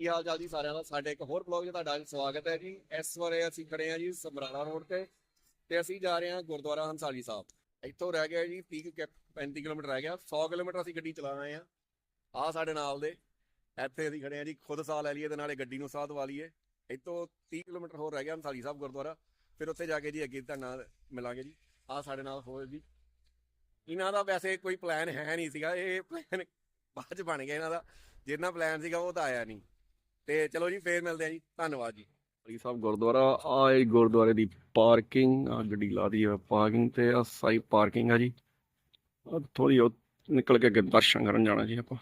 ਕੀ ਹਾਲ ਚਾਲ ਜੀ ਸਾਰਿਆਂ ਦਾ? ਸਾਡੇ ਇੱਕ ਹੋਰ ਬਲੌਗ 'ਚ ਤੁਹਾਡਾ ਸਵਾਗਤ ਹੈ ਜੀ। ਇਸ ਵਾਰੇ ਅਸੀਂ ਖੜੇ ਹਾਂ ਜੀ ਸਮਰਾਲਾ ਰੋਡ ਤੇ ਤੇ ਅਸੀਂ ਜਾ ਰਹੇ ਹਾਂ ਗੁਰਦੁਆਰਾ ਹੰਸਾਲੀ ਸਾਹਿਬ। ਇੱਥੋਂ ਰਹਿ ਗਿਆ ਜੀ 30 ਕਿ- 35 ਕਿਲੋਮੀਟਰ ਰਹਿ ਗਿਆ। 100 ਕਿਲੋਮੀਟਰ ਅਸੀਂ ਗੱਡੀ ਚਲਾ ਆਏ ਆ ਆ ਸਾਡੇ ਨਾਲ ਦੇ। ਇੱਥੇ ਅਸੀਂ ਖੜੇ ਹਾਂ ਜੀ, ਖੁਦ ਸਾਹ ਲੈ ਲਈਏ ਤੇ ਨਾਲੇ ਗੱਡੀ ਨੂੰ ਸਾਹ ਦਵਾ ਲਈਏ। ਇੱਥੋਂ 30 ਕਿਲੋਮੀਟਰ ਹੋਰ ਰਹਿ ਗਿਆ ਹੰਸਾਲੀ ਸਾਹਿਬ ਗੁਰਦੁਆਰਾ। ਫਿਰ ਉੱਥੇ ਜਾ ਕੇ ਜੀ ਅੱਗੇ ਤੁਹਾਡੇ ਨਾਲ ਮਿਲਾਂਗੇ ਜੀ। ਆ ਸਾਡੇ ਨਾਲ ਹੋਰ ਜੀ। ਇਹਨਾਂ ਦਾ ਵੈਸੇ ਕੋਈ ਪਲਾਨ ਹੈ ਨਹੀਂ ਸੀਗਾ। ਇਹ ਪਲਾਨ ਬਾਅਦ ਚ ਬਣ ਗਿਆ ਇਹਨਾਂ ਦਾ। ਜਿੰਨਾ ਪਲਾਨ ਸੀਗਾ ਉਹ ਤਾਂ ਆਇਆ ਨਹੀਂ। ਤੇ ਚਲੋ ਜੀ ਫੇਰ ਮਿਲਦੇ ਆ ਜੀ। ਧੰਨਵਾਦ ਜੀ। ਅਲੀ ਸਾਹਿਬ ਗੁਰਦੁਆਰਾ ਆਏ ਗੁਰਦੁਆਰੇ ਦੀ ਪਾਰਕਿੰਗ ਆ ਗੱਡੀ ਲਾ ਦੀ ਹੈ ਪਾਰਕਿੰਗ ਤੇ ਆ ਸਾਈ ਪਾਰਕਿੰਗ ਆ ਜੀ। ਥੋੜੀ ਉਹ ਨਿਕਲ ਕੇ ਅੱਗੇ ਦਰਸ਼ਨ ਕਰਨ ਜਾਣਾ ਜੀ ਆਪਾਂ।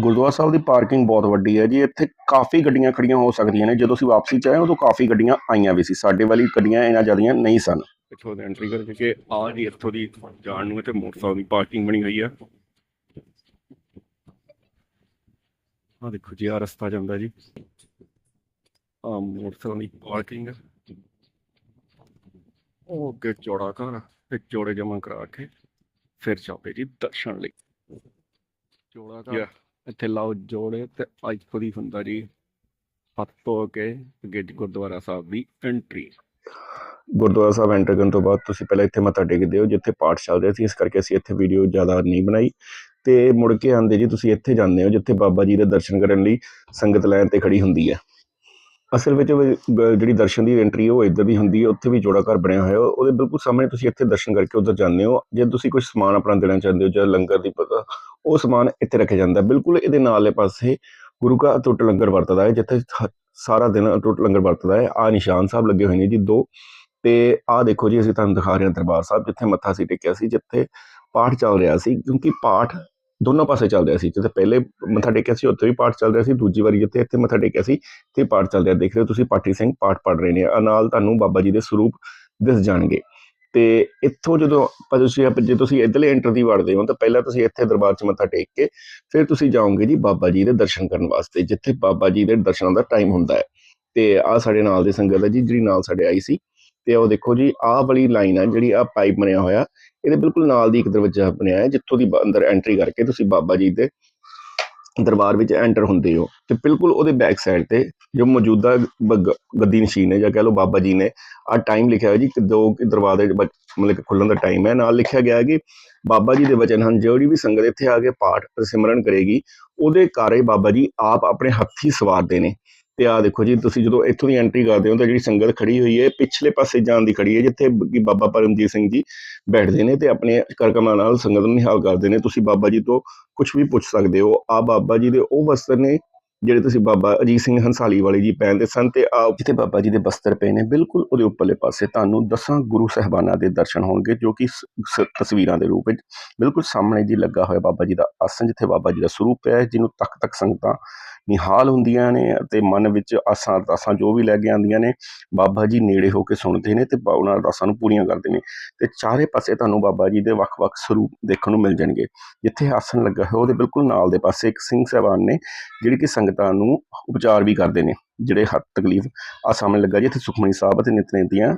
ਗੁਰਦੁਆਰਾ ਸਾਹਿਬ ਦੀ ਪਾਰਕਿੰਗ ਬਹੁਤ ਵੱਡੀ ਹੈ ਜੀ। ਇੱਥੇ ਕਾਫੀ ਗੱਡੀਆਂ ਖੜੀਆਂ ਹੋ ਸਕਦੀਆਂ ਨੇ। ਜਦੋਂ ਅਸੀਂ ਵਾਪਸੀ ਚ ਆਏ ਉਦੋਂ ਕਾਫੀ ਗੱਡੀਆਂ ਆਈਆਂ ਵੀ ਸੀ। ਸਾਡੇ ਵਾਲੀ ਗੱਡੀਆਂ ਇਹਨਾਂ ਜ਼ਿਆਦੀਆਂ ਨਹੀਂ ਸਨ। ਪਿੱਛੋਂ ਦੇ ਐਂਟਰੀ ਕਰਕੇ ਆ ਜੀ ਇੱਥੋਂ ਦੀ ਜਾਣ ਨੂੰ ਇੱਥੇ ਮੋਟਰਸਾਈਕਲ ਦੀ ਪਾਰਕਿੰਗ ਬਣੀ ਹੋਈ ਆ। ਆ ਦੇਖੋ ਜੀ ਆ ਰਸਤਾ ਜਾਂਦਾ ਜੀ। ਆ ਮੋਟਰਸਾਈਕਲ ਦੀ ਪਾਰਕਿੰਗ ਉਹ ਅੱਗੇ ਚੌੜਾ ਘਰ ਤੇ ਚੌੜੇ ਜਮਾ ਕਰਾ ਕੇ ਫਿਰ ਚਾਪੇ ਜੀ ਦਰਸ਼ਨ ਲਈ। ਚੌੜਾ ਘਰ? ਇੱਥੇ ਲਾਓ ਜੋੜੇ ਤੇ ਇੱਥੋਂ ਦੀ ਹੁੰਦਾ ਜੀ ਹੱਥ ਧੋ ਕੇ ਅੱਗੇ ਗੁਰਦੁਆਰਾ ਸਾਹਿਬ ਦੀ ਐਂਟਰੀ ਗੁਰਦੁਆਰਾ ਸਾਹਿਬ ਐਂਟਰ ਕਰਨ ਤੋਂ ਬਾਅਦ ਤੁਸੀਂ ਪਹਿਲਾਂ ਇੱਥੇ ਮੱਥਾ ਟੇਕਦੇ ਹੋ ਜਿੱਥੇ ਪਾਠ ਚੱਲ ਰਿਹਾ ਸੀ ਇਸ ਕਰਕੇ ਅਸੀਂ ਇੱਥੇ ਵੀਡੀਓ ਜ਼ਿਆਦਾ ਨਹੀਂ ਬਣਾਈ। ਤੇ ਮੁੜ ਕੇ ਆਂਦੇ ਜੀ, ਤੁਸੀਂ ਇੱਥੇ ਜਾਂਦੇ ਹੋ, ਜਿੱਥੇ ਬਾਬਾ ਜੀ ਦੇ ਦਰਸ਼ਨ ਕਰਨ ਲਈ ਸੰਗਤ ਲਾਈਨ ਤੇ ਖੜੀ ਹੁੰਦੀ ਹੈ। ਅਸਲ ਵਿੱਚ ਜਿਹੜੀ ਦਰਸ਼ਨ ਦੀ ਐਂਟਰੀ ਉਹ ਇੱਧਰ ਦੀ ਹੁੰਦੀ ਹੈ, ਉੱਥੇ ਵੀ ਜੋੜਾ ਘਰ ਬਣਿਆ ਹੋਇਆ, ਉਹਦੇ ਬਿਲਕੁਲ ਸਾਹਮਣੇ ਤੁਸੀਂ ਇੱਥੇ ਦਰਸ਼ਨ ਕਰਕੇ ਉੱਧਰ ਜਾਂਦੇ ਹੋ। ਜੇ ਤੁਸੀਂ ਕੁਝ ਸਮਾਨ ਆਪਣਾ ਦੇਣਾ ਚਾਹੁੰਦੇ ਹੋ ਜਾਂ ਲੰਗਰ ਦੀ ਪਤਾ, ਉਹ ਸਮਾਨ ਇੱਥੇ ਰੱਖਿਆ ਜਾਂਦਾ। ਬਿਲਕੁਲ ਇਹਦੇ ਨਾਲੇ ਪਾਸੇ ਗੁਰੂ ਕਾ ਅਟੁੱਟ ਲੰਗਰ ਵਰਤਦਾ ਹੈ, ਜਿੱਥੇ ਸਾਰਾ ਦਿਨ ਅਟੁੱਟ ਲੰਗਰ ਵਰਤਦਾ ਹੈ। ਆ ਨਿਸ਼ਾਨ ਸਾਹਿਬ ਲੱਗੇ ਹੋਏ ਨੇ ਜੀ ਦੋ ਤੇ ਆਹ ਦੇਖੋ ਜੀ, ਅਸੀਂ ਤੁਹਾਨੂੰ ਦਿਖਾ ਰਹੇ ਹਾਂ ਦਰਬਾਰ ਸਾਹਿਬ, ਜਿੱਥੇ ਮੱਥਾ ਸੀ ਟੇਕਿਆ ਸੀ, ਜਿੱਥੇ ਪਾਠ ਚੱਲ ਰਿਹਾ ਸੀ, ਕਿਉਂਕਿ ਪਾਠ ਦੋਨੋਂ ਪਾਸੇ ਚੱਲ ਰਿਹਾ ਸੀ, ਜਿੱਥੇ ਪਹਿਲੇ ਮੱਥਾ ਟੇਕਿਆ ਸੀ, ਉੱਥੇ ਵੀ ਪਾਠ ਚੱਲ ਰਿਹਾ ਸੀ, ਦੂਜੀ ਵਾਰੀ ਜਿੱਥੇ ਇੱਥੇ ਮੱਥਾ ਟੇਕਿਆ ਸੀ ਤੇ ਪਾਠ ਚੱਲ ਰਿਹਾ, ਦੇਖ ਰਹੇ ਹੋ ਤੁਸੀਂ ਪਾਠੀ ਸਿੰਘ ਪਾਠ ਪੜ ਰਹੇ ਨੇ ਆ ਨਾਲ ਤੁਹਾਨੂੰ ਬਾਬਾ ਜੀ ਦੇ ਸਰੂਪ ਦਿਸ ਜਾਣਗੇ। ਤੇ ਇੱਥੋਂ ਜਦੋਂ ਤੁਸੀਂ ਜੇ ਤੁਸੀਂ ਇੱਧਰਲੇ ਐਂਟਰ ਵੜਦੇ ਹੋ, ਤਾਂ ਪਹਿਲਾਂ ਤੁਸੀਂ ਇੱਥੇ ਦਰਬਾਰ 'ਚ ਮੱਥਾ ਟੇਕ ਕੇ ਫਿਰ ਤੁਸੀਂ ਜਾਓਗੇ ਜੀ ਬਾਬਾ ਜੀ ਦੇ ਦਰਸ਼ਨ ਕਰਨ ਵਾਸਤੇ, ਜਿੱਥੇ ਬਾਬਾ ਜੀ ਦੇ ਦਰਸ਼ਨਾਂ ਦਾ ਟਾਈਮ ਹੁੰਦਾ ਹੈ। ਤੇ ਆ ਸਾਡੇ ਨਾਲ ਦੀ ਸੰਗਤ ਹੈ ਜੀ, ਜਿਹੜੀ ਨਾਲ ਸਾਡੇ ਆਈ ਸੀ ਤੇ ਉਹ ਦੇਖੋ ਜੀ, ਆਹ ਵਾਲੀ ਲਾਈਨ ਹੈ ਜਿਹੜੀ ਆ ਪਾਈਪ ਬਣਿਆ ਹੋਇਆ, ਇਹਦੇ ਬਿਲਕੁਲ ਨਾਲ ਦੀ ਇੱਕ ਦਰਵਾਜ਼ਾ ਬਣਿਆ ਹੈ, ਜਿੱਥੋਂ ਦੀ ਅੰਦਰ ਐਂਟਰੀ ਕਰਕੇ ਤੁਸੀਂ ਬਾਬਾ ਜੀ ਦੇ ਦਰਬਾਰ ਵਿੱਚ ਐਂਟਰ ਹੁੰਦੇ ਹੋ। ਤੇ ਬਿਲਕੁਲ ਉਹਦੇ ਬੈਕ ਸਾਈਡ ਤੇ ਜੋ ਮੌਜੂਦਾ ਗੱਦੀ ਨਸ਼ੀਨ ਹੈ ਜਾਂ ਕਹ ਲਓ ਬਾਬਾ ਜੀ ਨੇ ਆ ਟਾਈਮ ਲਿਖਿਆ ਹੋਇਆ ਜੀ, ਕਿ ਦੋ ਕਿ ਦਰਵਾਜ਼ੇ ਮਤਲਬ ਕਿ ਖੁੱਲਣ ਦਾ ਟਾਈਮ ਹੈ। ਨਾਲ ਲਿਖਿਆ ਗਿਆ ਹੈ ਕਿ ਬਾਬਾ ਜੀ ਦੇ ਵਚਨ ਹਨ, ਜਿਹੜੀ ਵੀ ਸੰਗਤ ਇੱਥੇ ਆ ਕੇ ਪਾਠ ਸਿਮਰਨ ਕਰੇਗੀ, ਉਹਦੇ ਕਾਰੇ ਬਾਬਾ ਜੀ ਆਪ ਆਪਣੇ ਹੱਥੀ ਸਵਾਰਦੇ ਨੇ। ਤੇ ਆ ਦੇਖੋ ਜੀ, ਤੁਸੀਂ ਜਦੋਂ ਇੱਥੋਂ ਦੀ ਐਂਟਰੀ ਕਰਦੇ ਹੋ ਤਾਂ ਜਿਹੜੀ ਸੰਗਤ ਖੜੀ ਹੋਈ ਹੈ, ਪਿਛਲੇ ਪਾਸੇ ਜਾਣ ਦੀ ਖੜੀ ਹੈ, ਜਿੱਥੇ ਕਿ ਬਾਬਾ ਪਰਮਜੀਤ ਸਿੰਘ ਜੀ ਬੈਠਦੇ ਨੇ ਤੇ ਆਪਣੇ ਕਰਕਮਾਂ ਨਾਲ ਸੰਗਤ ਨੂੰ ਨਿਹਾਲ ਕਰਦੇ ਨੇ। ਤੁਸੀਂ ਬਾਬਾ ਜੀ ਤੋਂ ਕੁਝ ਵੀ ਪੁੱਛ ਸਕਦੇ ਹੋ। ਆ ਬਾਬਾ ਜੀ ਦੇ ਉਹ ਵਸਤਰ ਨੇ ਜਿਹੜੇ ਤੁਸੀਂ ਬਾਬਾ ਅਜੀਤ ਸਿੰਘ ਹੰਸਾਲੀ ਵਾਲੇ ਜੀ ਪਹਿਨਦੇ ਸਨ ਤੇ ਆ ਜਿੱਥੇ ਬਾਬਾ ਜੀ ਦੇ ਬਸਤਰ ਪਏ ਨੇ, ਬਿਲਕੁਲ ਉਹਦੇ ਉੱਪਰਲੇ ਪਾਸੇ ਤੁਹਾਨੂੰ ਦਸਾਂ ਗੁਰੂ ਸਹਿਬਾਨਾਂ ਦੇ ਦਰਸ਼ਨ ਹੋਣਗੇ, ਜੋ ਕਿ ਤਸਵੀਰਾਂ ਦੇ ਰੂਪ ਵਿੱਚ ਬਿਲਕੁਲ ਸਾਹਮਣੇ ਜੀ ਲੱਗਾ ਹੋਇਆ ਬਾਬਾ ਜੀ ਦਾ ਆਸਣ, ਜਿੱਥੇ ਬਾਬਾ ਜੀ ਦਾ ਸਰੂਪ ਹੈ, ਜਿਹਨੂੰ ਤੱਕ ਤੱਕ ਸੰਗਤਾਂ ਨਿਹਾਲ ਹੁੰਦੀਆਂ ਨੇ ਅਤੇ ਮਨ ਵਿੱਚ ਆਸਾਂ ਅਰਦਾਸਾਂ ਜੋ ਵੀ ਲੈ ਕੇ ਆਉਂਦੀਆਂ ਨੇ, ਬਾਬਾ ਜੀ ਨੇੜੇ ਹੋ ਕੇ ਸੁਣਦੇ ਨੇ ਤੇ ਬਾ- ਉਹਨਾਂ ਅਰਦਾਸਾਂ ਨੂੰ ਪੂਰੀਆਂ ਕਰਦੇ ਨੇ ਤੇ ਚਾਰੇ ਪਾਸੇ ਤੁਹਾਨੂੰ ਬਾਬਾ ਜੀ ਦੇ ਵੱਖ-ਵੱਖ ਸਰੂਪ ਦੇਖਣ ਨੂੰ ਮਿਲ ਜਾਣਗੇ। ਜਿੱਥੇ ਆਸਣ ਲੱਗਾ ਹੈ ਉਹਦੇ ਬਿਲਕੁਲ ਨਾਲ ਦੇ ਪਾਸੇ ਇੱਕ ਸਿੰਘ ਸਾਹਿਬਾਨ ਨੇ, ਜਿਹੜੀ ਕਿ ਸੰਗਤ ਨੂੰ ਉਪਚਾਰ ਵੀ ਕਰਦੇ ਨੇ, ਜਿਹੜੇ ਹੱਥ ਤਕਲੀਫ ਆ ਸਾਹਮਣੇ ਲੱਗਾ ਜੀ, ਇੱਥੇ ਸੁਖਮਨੀ ਸਾਹਿਬ ਅਤੇ ਨਿਤਨੇਮ ਦੀਆਂ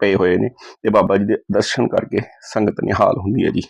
ਪਏ ਹੋਏ ਨੇ ਤੇ ਬਾਬਾ ਜੀ ਦੇ ਦਰਸ਼ਨ ਕਰਕੇ ਸੰਗਤ ਨਿਹਾਲ ਹੁੰਦੀ ਹੈ ਜੀ।